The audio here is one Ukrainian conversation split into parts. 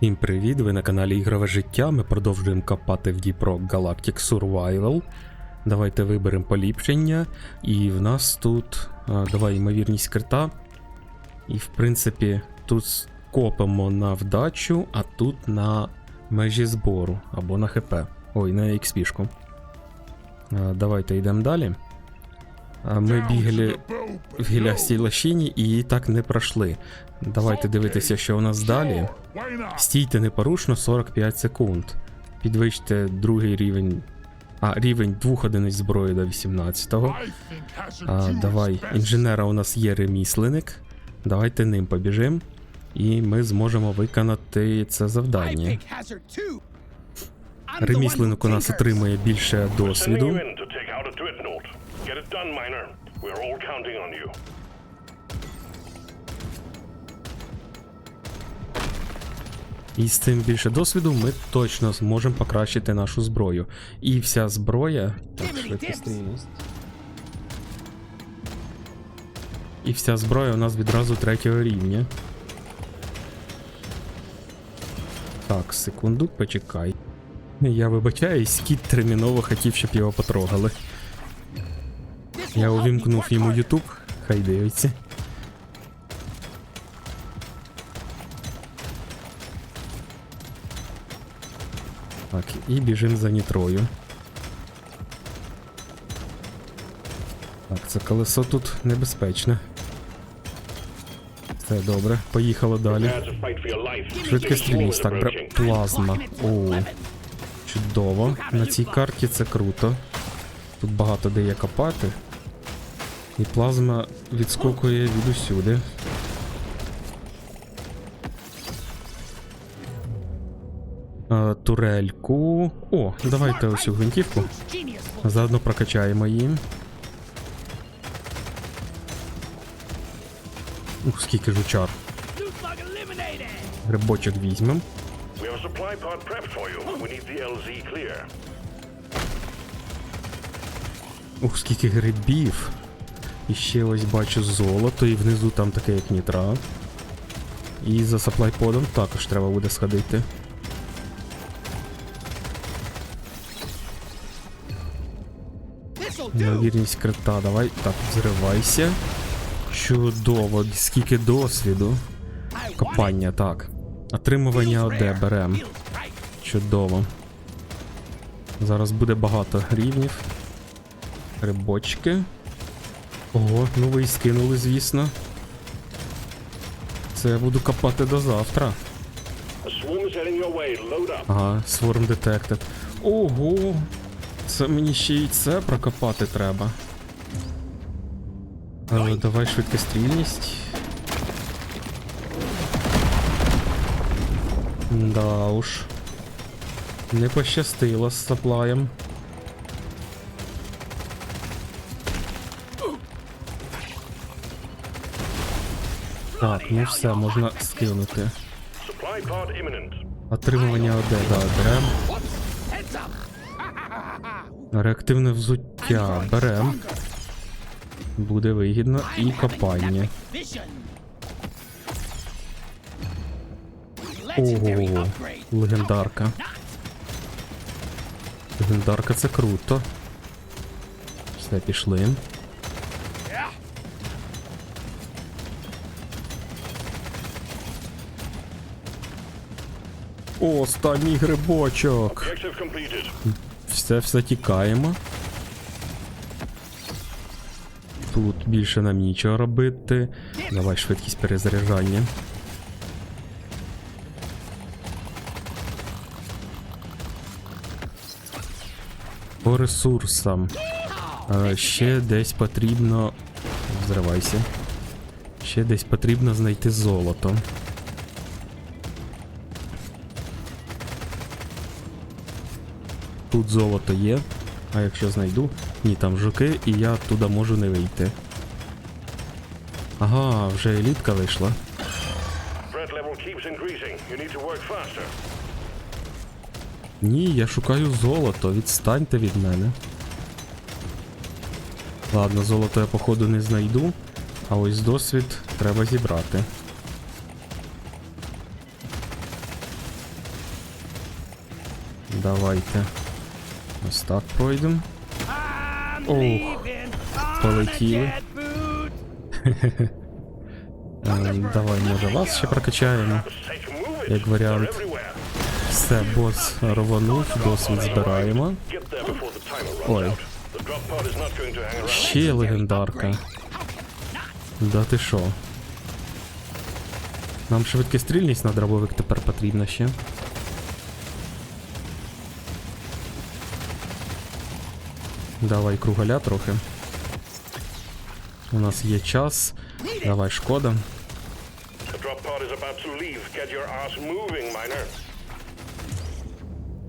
Всім привіт! Ви на каналі Ігрове життя. Ми продовжуємо копати в Діпро Galactic Survival. Давайте виберемо поліпшення. І в нас тут а, давай ймовірність крита. І в принципі тут копимо на вдачу, а тут на межі збору або на ХП. Ой, на XP-шку. А, Давайте йдемо далі. Ми бігали в гілястій лощині і її так не пройшли. Давайте дивитися, що у нас далі. Стійте непорушно 45 секунд. Підвищте другий рівень. А, рівень двох одиниць зброї до 18-го. А, давай, інженера у нас є ремісленик. Давайте ним побіжимо. І ми зможемо виконати це завдання. Ремісленик у нас отримує більше досвіду. Get it done, miner. We're all counting on you. І з цим більше досвіду ми точно зможемо покращити нашу зброю. І вся зброя. Так. І вся зброя у нас відразу третього рівня. Так, секунду, почекай. Я вибачаюсь, кіт терміново хотів, щоб його потрогали. Я увімкнув йому YouTube, хай дивиться. Так, і біжим за нітрою. Так, це колесо тут небезпечне. Все добре, поїхало далі. Life. Швидкострільність, так, бра... Плазма. О, чудово. На цій карті це круто. Тут багато де є копати. І плазма відскокує від усюди. Е, турельку. О, давайте ось гвинтівку. Заодно прокачаємо її. Ух, скільки жучар. Грибочок візьмем. Ух, скільки грибів. І ще ось бачу золото, і внизу там таке як нітра. І за саплайподом також треба буде сходити. Ймовірність крита, давай. Так, взривайся. Чудово, скільки досвіду. Копання, так. Отримування ОД берем. Чудово. Зараз буде багато рівнів. Грибочки. Ого, ну ви і скинули, звісно. Це я буду копати до завтра. Ага, Swarm Detected. Ого! Це мені ще й це прокопати треба. Але давай швидкострільність. Да уж. Не пощастило з саплаєм. Так, ну все, можна скинути. Отримування ОД, да, берем. Реактивне взуття берем. Буде вигідно і копання. Ого, легендарка. Легендарка це круто. Все, пішли. Останній грибочок. Все все тікаємо. Тут більше нам нічого робити. Давай швидкість перезаряджання. По ресурсам. Е, ще десь потрібно. Взривайся. Ще десь потрібно знайти золото. Тут золото є. А якщо знайду, ні, там жуки, і я туди можу не вийти. Ага, вже елітка вийшла. Ні, я шукаю золото, відстаньте від мене. Ладно, золото я походу не знайду, а ось досвід треба зібрати. Давайте. Ось так пройдемо. Ох, полетіли. Е, Давай, може, вас ще прокачаємо. Як варіант. Все, бос рванув, досвід збираємо. Ой. Ще легендарка. Да ти що? Нам швидкострільність на дробовик тепер потрібна ще. Давай кругаля трохи. У нас є час. Давай, шкода.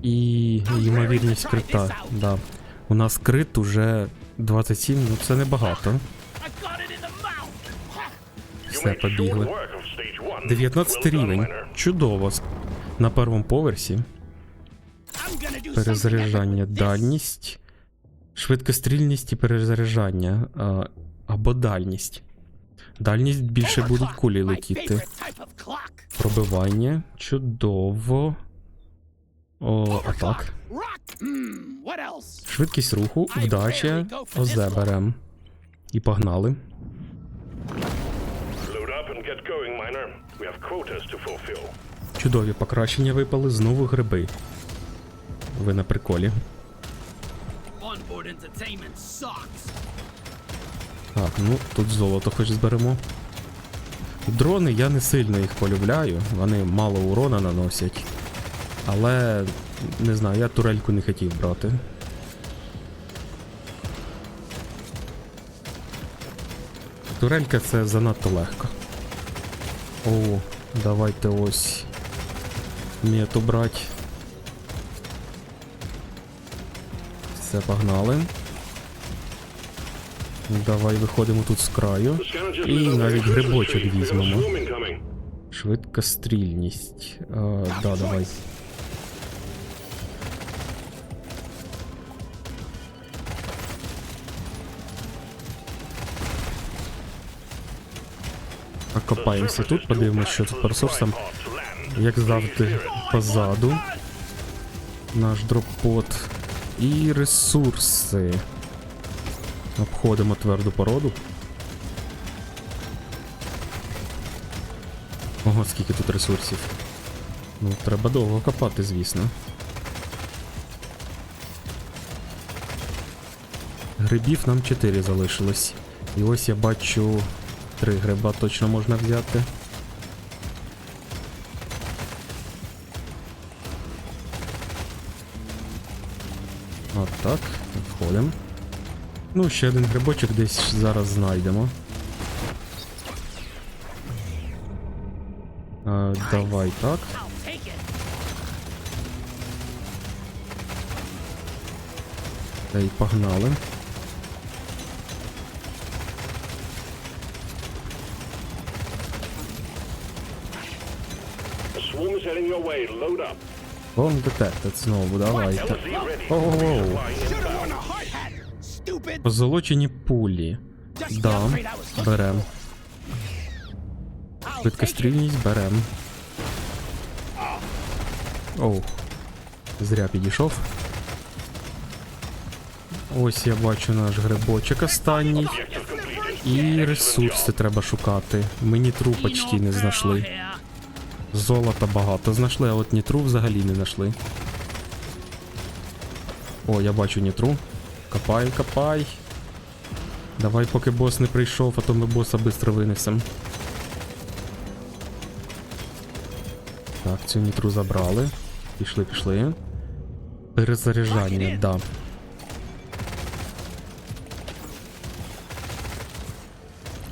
І ймовірність крита. Да. У нас крит уже 27, ну це небагато. Все, побігли. work of stage one. 19 рівень. Чудово. На першому поверсі. Перезаряджання, дальність, швидкострільність і перезаряджання. А, або дальність. Дальність більше будуть кулі летіти. Пробивання. Чудово. О, атак. Швидкість руху, вдача. Озе берем. І погнали. Чудові покращення випали, знову гриби. Ви на приколі. Так, ну тут золото хоч зберемо. Дрони я не сильно їх полюбляю, вони мало урона наносять. Але не знаю, я турельку не хотів брати. Турелька це занадто легко. О, давайте ось мету брати. Все, погнали. Давай виходимо тут з краю. І навіть грибочок візьмемо. swarm incoming. Швидкострільність. А, да, давай. Окопаємося тут, подивимось, що тут по ресурсам. Як завжди, позаду. Наш дроппот. І ресурси. Обходимо тверду породу. Ого, скільки тут ресурсів. Ну, треба довго копати, звісно. Грибів нам 4 залишилось. І ось я бачу 3 гриба точно можна взяти. Так, входимо. Ну, ще один грибочок десь зараз знайдемо. А, давай так. Та й погнали. Is heading your way. Load up. Вон детектед знову, давайте. Оу. Позолочені пулі. Да, берем. Швидкострільність берем. Оу. Зря підійшов. Ось я бачу наш грибочок останній. І ресурси треба шукати. Ми нітру почти не знайшли. Золота багато знайшли, а от нітру взагалі не знайшли. О, я бачу нітру. Копай, копай. Давай, поки бос не прийшов, а то ми боса швидко винесем. Так, цю нітру забрали. Пішли, пішли. Перезаряджання, да.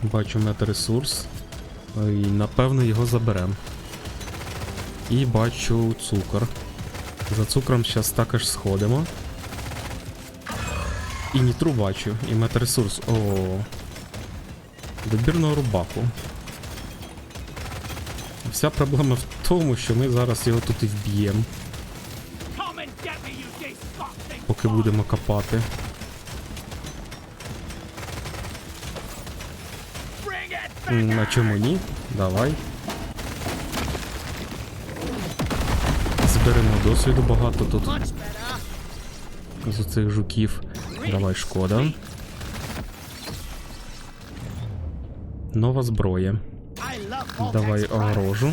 Бачу метаресурс. І напевно його заберемо. І бачу цукор. За цукром зараз також сходимо. І нітру бачу, і метаресурс. О. Добірного рубаку. Вся проблема в тому, що ми зараз його тут і вб'ємо, поки будемо копати. На чому ні? Давай. Зберемо досвіду багато тут з цих жуків. Давай, шкода. Нова зброя. Давай огорожу.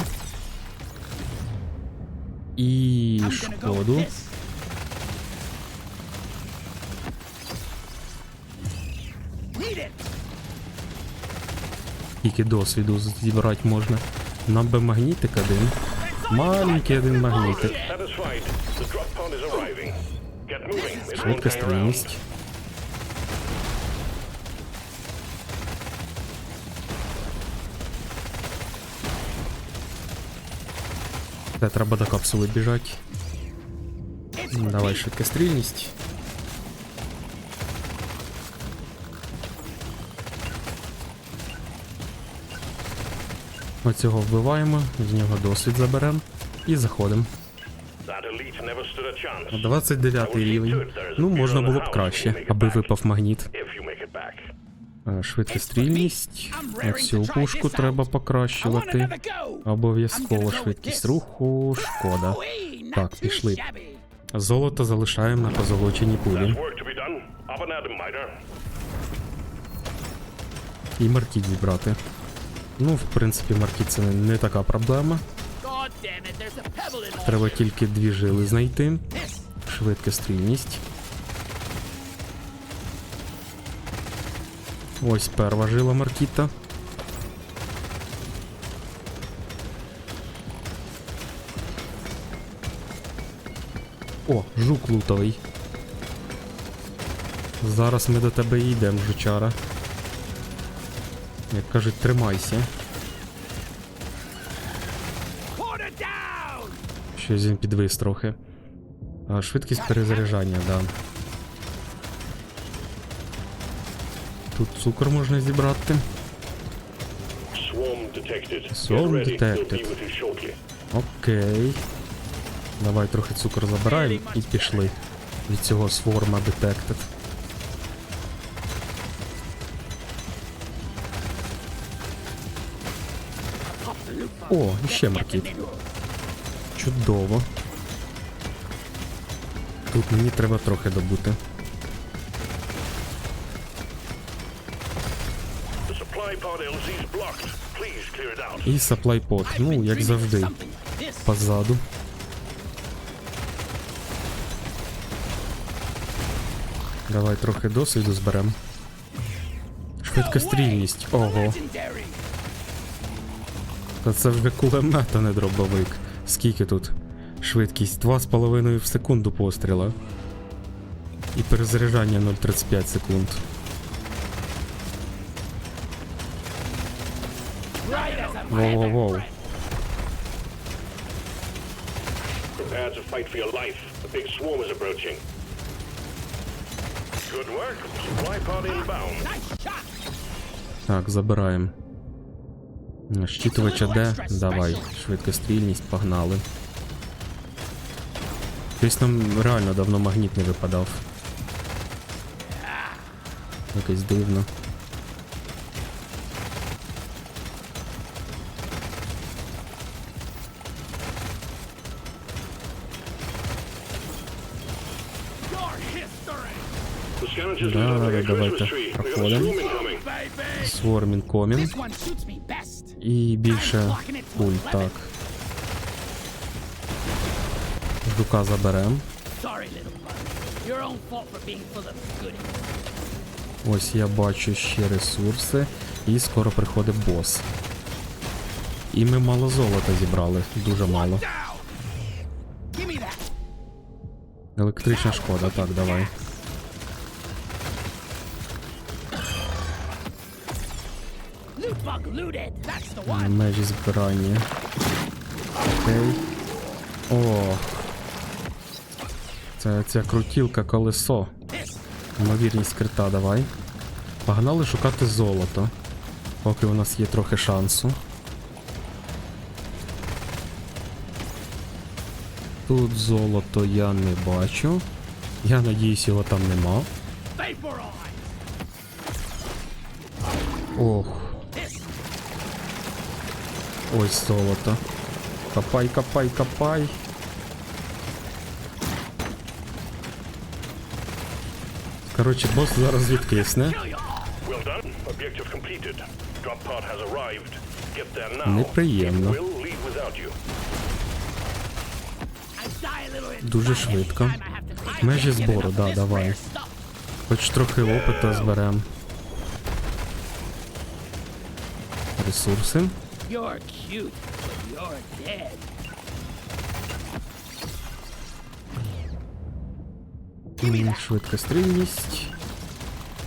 І шкоду. Тільки досвіду зібрати можна. Нам би магнітик один. Маленький один магнітик. Satisfied. The drop pod is arriving. Get moving. Оцього вбиваємо, з нього досвід заберемо і заходимо. That elite never stood a chance. 29 рівень. Ну, можна було б краще, аби випав магніт. Е, Швидкострільність. Оцю пушку треба покращувати. Обов'язково швидкість руху, шкода. Так, пішли. Золото залишаємо на позолоченій пулі. І маркіт зібрати. Ну, в принципі, маркіт це не, не така проблема. Треба тільки дві жили знайти. This. Швидкострільність. Ось перша жила маркіта. О, жук лутовий. Зараз ми до тебе йдемо, жучара. Як кажуть, тримайся. Щось він підвис трохи. А, швидкість перезаряджання, да. Тут цукор можна зібрати. You shortly. Окей. Давай трохи цукор забираємо і пішли. Від цього сворма детектив. О, іще маркіт. Чудово. Тут мені треба трохи добути. І саплайпот. Ну, як завжди. Позаду. Давай трохи досвіду зберем. Швидкострільність. Ого. Та це вже кулемет, а не дробовик. Скільки тут? Швидкість 2,5 в секунду постріла. І перезаряджання 0,35 секунд. Воу-воу-воу. Так, забираємо. Щитувача де? Давай, швидкострільність, погнали. Щось нам реально давно магніт не випадав. Якось дивно. Да, да, давайте проходимо. swarm incoming. І більше пуль, так. Жука заберем. Ось я бачу ще ресурси. І скоро приходить бос. І ми мало золота зібрали, дуже мало. Електрична шкода, так, давай. Межі збирання. Окей. О. Це ця крутілка колесо. Ймовірність крита, давай. Погнали шукати золото. Поки у нас є трохи шансу. Тут золото я не бачу. Я надіюсь, його там нема. Ох. Ой, золото. Копай, копай, копай. Коротше, бос зараз відкисне. Неприємно. Дуже швидко. Межі збору, да, давай. Хоч трохи опыта зберем. Ресурси. You're cute, but you're dead. М, Швидкострільність.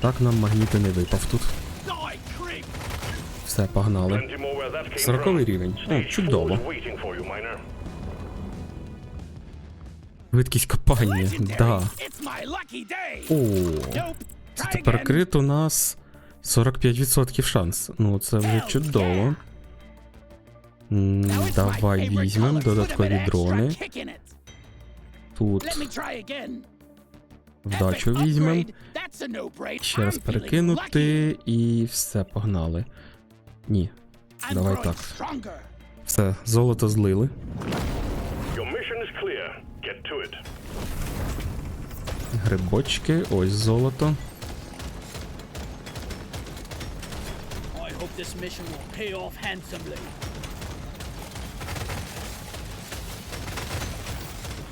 Так нам магніти не випав тут. Все, погнали. Сороковий рівень. О, чудово. Швидкість копання. Да. О, це тепер крит у нас 45% шанс. Ну, це вже чудово. Давай візьмемо додаткові дрони. Тут вдачу візьмемо. Ще раз перекинути і все, погнали. Ні. Давай так. Все, золото злили. Грибочки, ось золото.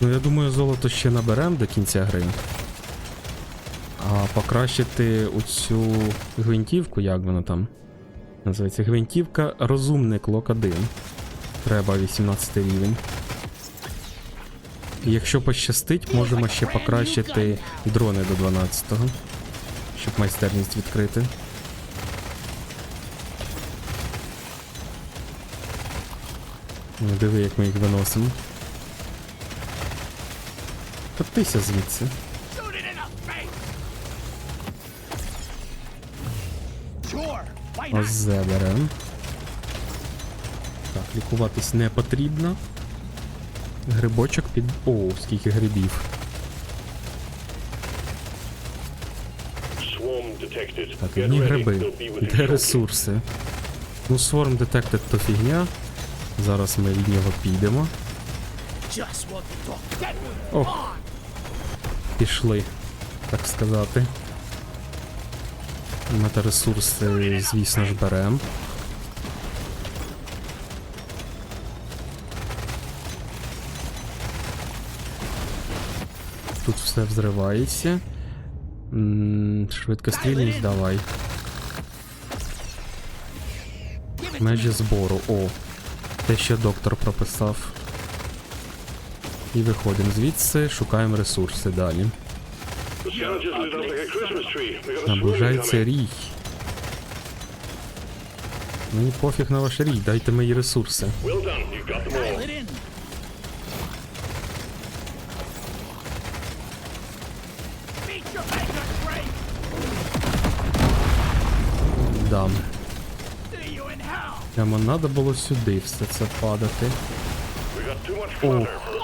Ну, я думаю, золото ще наберемо до кінця гри. А покращити оцю гвинтівку, як вона там? Називається гвинтівка Розумник Лок 1. Треба 18 рівень. Якщо пощастить, можемо ще покращити дрони до 12-го. Щоб майстерність відкрити. Ну, Диви, як ми їх виносимо. Why not? Ось берем. Так, лікуватись не потрібно. Грибочок під. О, скільки грибів. Так, одні гриби. Де ресурси? Ну, Swarm Detected то фігня. Зараз ми від нього підемо. Just what the dog dead Oh. on! Пішли, так сказати. Метаресурси, звісно ж, берем. Тут все взривається. Швидкострільність давай. Межі збору. О. Те, що доктор прописав. І виходимо звідси, шукаємо ресурси далі. Наближається рій. Мені пофіг на ваш рій, дайте мої ресурси. Дам. Прямо треба було сюди все це падати. We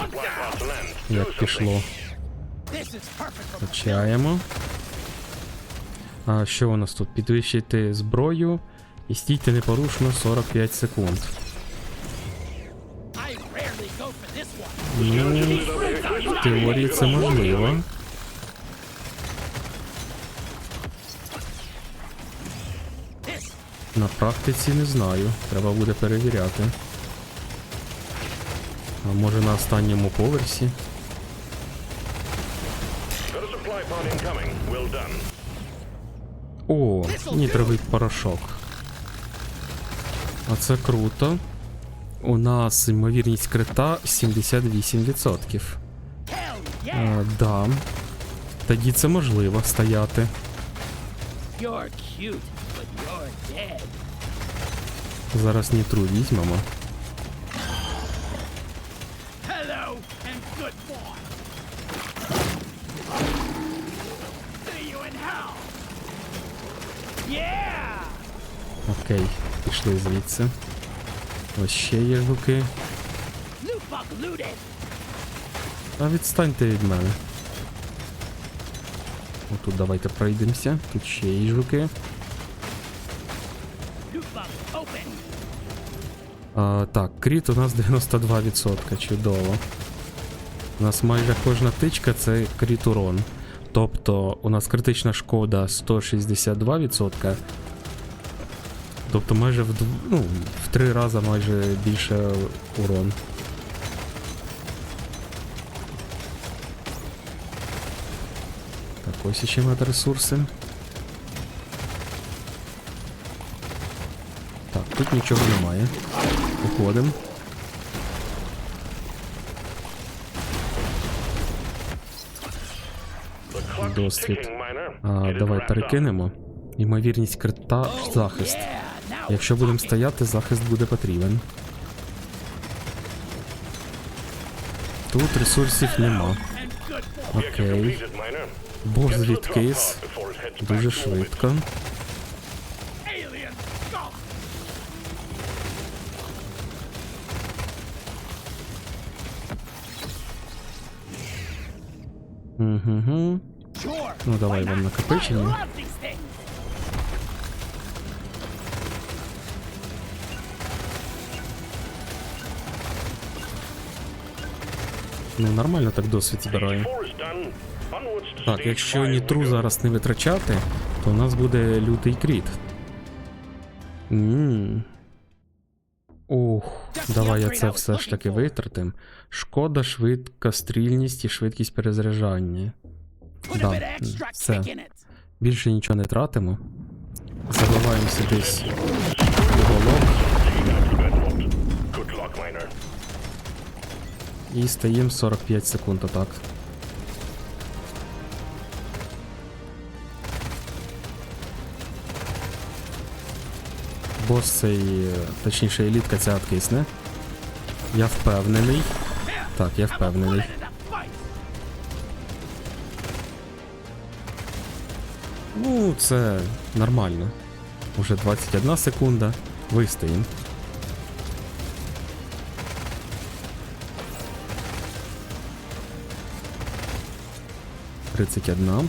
Як пішло. Качаємо. А що у нас тут? Підвищити зброю і стійте непорушно 45 секунд. Ну, в теорії це можливо. На практиці не знаю. Треба буде перевіряти. А може на останньому поверсі? О, нітровий порошок. Оце круто. У нас ймовірність крита 78%. А, да. Тоді це можливо стояти. Зараз нітру візьмемо. Пішли звідси. Ось ще є жуки. А відстаньте від мене. Отут давайте пройдемося. Тут ще є жуки. А, так, кріт у нас 92%, чудово. У нас майже кожна тичка це кріт урон. Тобто у нас критична шкода 162%. Тобто майже в, дв... ну, в три рази майже більше урон. Так, ось іще мати ресурси. Так, тут нічого немає. Уходимо. Досвід. А, давай перекинемо. Ймовірність крита захист. Якщо будемо стояти, захист буде потрібен. Тут ресурсів нема. Окей. heads back Дуже швидко. Угу. Ну давай вам накопичення. Ну нормально так досвід збирає. Four is done. Onwards to Так, якщо нітру зараз не витрачати, то у нас буде лютий кріт. Ммм. Ух, давай я це все ж таки витратим. Шкода, швидка стрільність і швидкість перезаряджання. Да, все. Більше нічого не тратимо. Забиваємося десь в уголок. І стаємо 45 секунд атак. Бос цей, точніше, елітка ця откисне. Я впевнений. Так, я впевнений. Ну, це нормально. Уже 21 секунда. Вистоїм. Тридцять одна.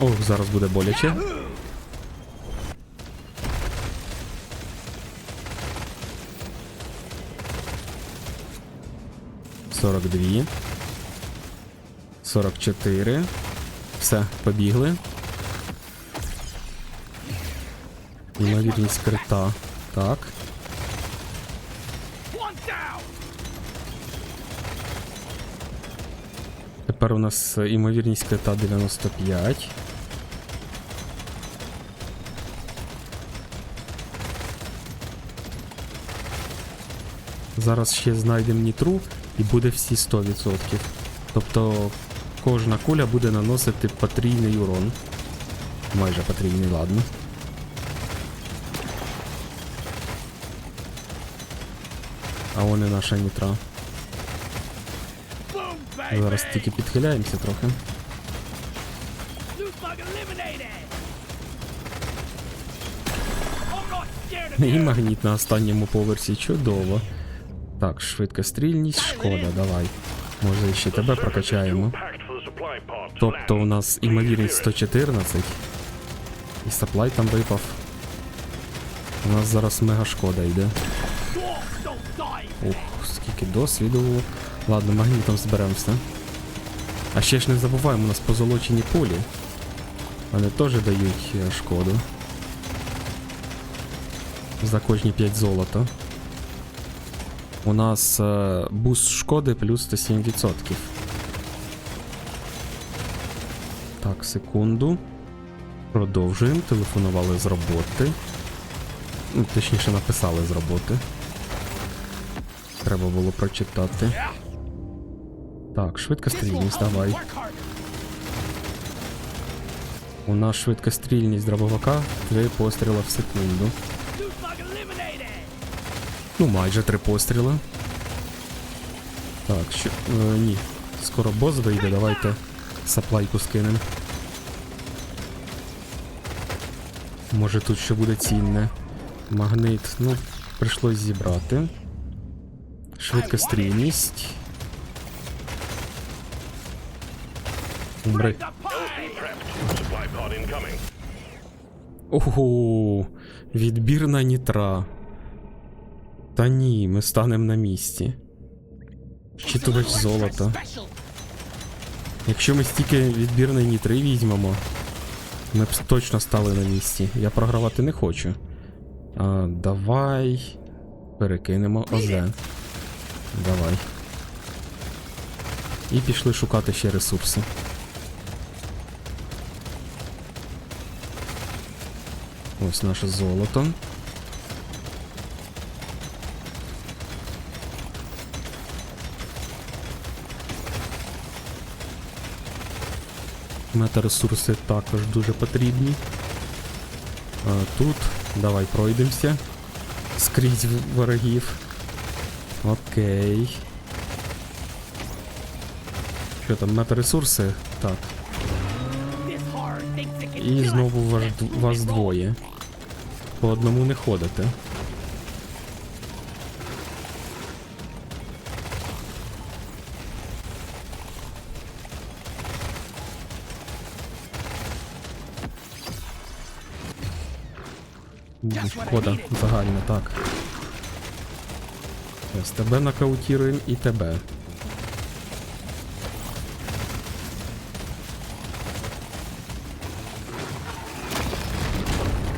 Ох, зараз буде боляче. Сорок дві. Сорок чотири. Все, побігли. Ймовірність крита. Так. Тепер у нас е, ймовірність крита 95. Зараз ще знайдемо нітру і буде всі 100%. Тобто кожна куля буде наносити потрійний урон. Майже потрійний, ладно. А вон і наша нітра. Зараз тільки підхиляємося трохи. Of І магніт на останньому поверсі чудово. Так, швидкострільність, шкода, давай. Може ще тебе прокачаємо. Тобто у нас імовірність 114. І саплай там випав. У нас зараз мега шкода йде. Ух, скільки досвіду. Ладно, магнітом зберемося. А ще ж не забуваємо, у нас позолочені пулі. Вони теж дають е, шкоду. За кожні 5 золота. У нас е, буст шкоди плюс 107%. Так, секунду. Продовжуємо. Телефонували з роботи. Ну, точніше, написали з роботи. Треба було прочитати. Так, швидкострільність, давай. У нас швидкострільність дробовика 3 постріла в секунду. Ну, майже 3 постріли. Так, що. Е, ні. Скоро бос вийде, давайте саплайку скинемо. Може тут ще буде цінне. Магнит, ну, прийшлось зібрати. Швидкострільність. Incoming. Ого, відбірна нітра. Та ні, ми станемо на місці. Щитувач золота. Special. Якщо ми стільки відбірної нітри візьмемо, ми б точно стали на місці. Я програвати не хочу. А, давай. Перекинемо ОЗ. Давай. І пішли шукати ще ресурси. Ось наше золото. Метаресурси також дуже потрібні. Тут давай пройдемося. Скрізь ворогів. Окей. Що там, метаресурси? Так. І знову Let's вас двоє. По одному не ходите. Шкода, загально, так. Ось тебе нокаутіруємо і тебе.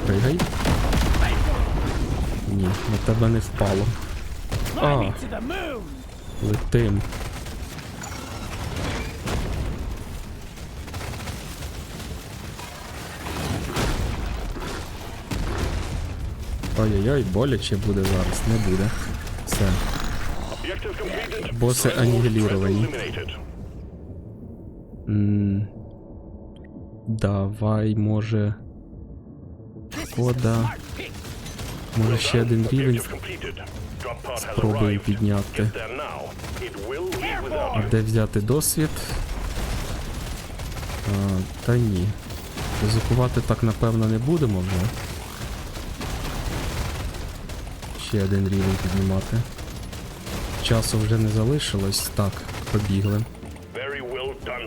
Пригай. Тебе не впало. А. Летим. Ой-ой-ой, боляче буде зараз, не буде. Все. Аннигилированы. eliminated. М, Давай, може. This Може ще один рівень. Спробуємо підняти. А де взяти досвід? А, та ні. Ризикувати так напевно не будемо вже. Ще один рівень піднімати. Часу вже не залишилось. Так, побігли.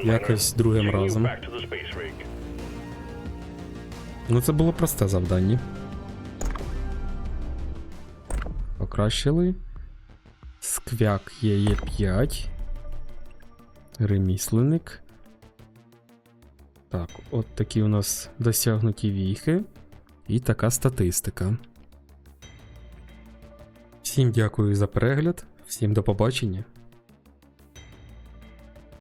Якось другим разом. Ну це було просте завдання. Покращили. Сквяк є 5. Ремісленник. Так, от такі у нас досягнуті віхи. І така статистика. Всім дякую за перегляд, всім до побачення.